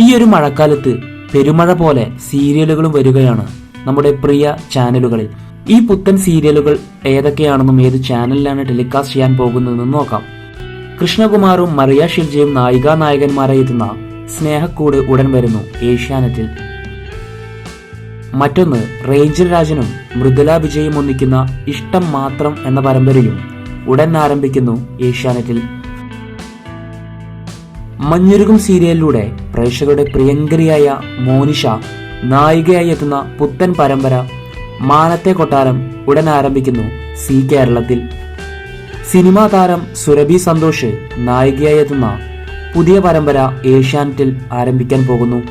ഈ ഒരു മഴക്കാലത്ത് പെരുമഴ പോലെ സീരിയലുകളും വരികയാണ് നമ്മുടെ പ്രിയ ചാനലുകളിൽ. ഈ പുത്തൻ സീരിയലുകൾ ഏതൊക്കെയാണെന്നും ഏത് ചാനലിലാണ് ടെലികാസ്റ്റ് ചെയ്യാൻ പോകുന്നതെന്നും നോക്കാം. കൃഷ്ണകുമാറും മറിയ ഷിൽജയും നായികാ നായകന്മാരായി എത്തുന്ന സ്നേഹക്കൂട് ഉടൻ വരുന്നു ഏഷ്യാനെറ്റിൽ. മറ്റൊന്ന് റേഞ്ചൽ രാജനും മൃദുല വിജയും ഒന്നിക്കുന്ന ഇഷ്ടം മാത്രം എന്ന പരമ്പരയും ഉടൻ ആരംഭിക്കുന്നു ഏഷ്യാനെറ്റിൽ. മഞ്ഞുരുകും സീരിയലിലൂടെ പ്രേക്ഷകരുടെ പ്രിയങ്കരിയായ മോനിഷ നായികയായി എത്തുന്ന പുത്തൻ പരമ്പര മാനത്തെ കൊട്ടാരം ഉടൻ ആരംഭിക്കുന്നു സി കേരളത്തിൽ. സിനിമാ താരം സുരഭി സന്തോഷ് നായികയായി എത്തുന്ന പുതിയ പരമ്പര ഏഷ്യാനെറ്റിൽ ആരംഭിക്കാൻ പോകുന്നു.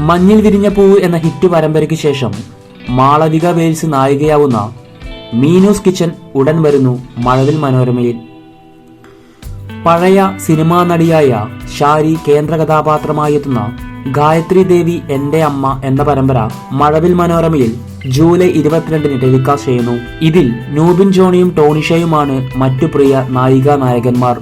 മഞ്ഞിൽ വിരിഞ്ഞ പൂവ് എന്ന ഹിറ്റ് പരമ്പരയ്ക്ക് ശേഷം മാളവിക വേൽസ് നായികയാവുന്ന മീനൂസ് കിച്ചൻ ഉടൻ വരുന്നു മഴവിൽ മനോരമയിൽ. പഴയ സിനിമാ നടിയായ ഷാരി കേന്ദ്ര കഥാപാത്രമായി എത്തുന്ന ഗായത്രി ദേവി എന്റെ അമ്മ എന്ന പരമ്പര മഴവിൽ മനോരമയിൽ ജൂലൈ ഇരുപത്തിരണ്ടിന് ടെലികാസ്റ്റ് ചെയ്യുന്നു. ഇതിൽ നൂബിൻ ജോണിയും ടോണിഷയുമാണ് മറ്റു പ്രിയ നായികാ നായകന്മാർ.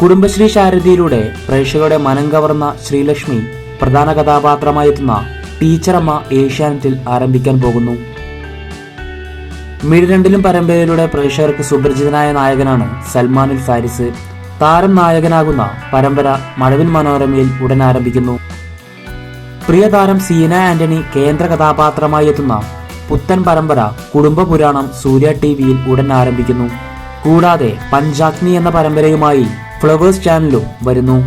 കുടുംബശ്രീ ശാരദിയിലൂടെ പ്രേക്ഷകരുടെ മനം കവർന്ന ശ്രീലക്ഷ്മി പ്രധാന കഥാപാത്രമായി എത്തുന്ന ടീച്ചറമ്മ ഏഷ്യാനെറ്റിൽ ആരംഭിക്കാൻ പോകുന്നു. മിഴിരണ്ടിലും പരമ്പരയിലൂടെ പ്രേക്ഷകർക്ക് സുപരിചിതനായ നായകനാണ് സൽമാനുൽ ഫാരിസ്. താരം നായകനാകുന്ന പരമ്പര മഴവിൽ മനോരമയിൽ ഉടൻ ആരംഭിക്കുന്നു പ്രിയ താരം സീന ആന്റണി കേന്ദ്ര കഥാപാത്രമായി എത്തുന്ന പുത്തൻ പരമ്പര കുടുംബ പുരാണം സൂര്യ ടി വിയിൽ ഉടൻ ആരംഭിക്കുന്നു കൂടാതെ പഞ്ചാഗ്നി എന്ന പരമ്പരയുമായി ഫ്ലവേഴ്സ് ചാനലും വരുന്നു.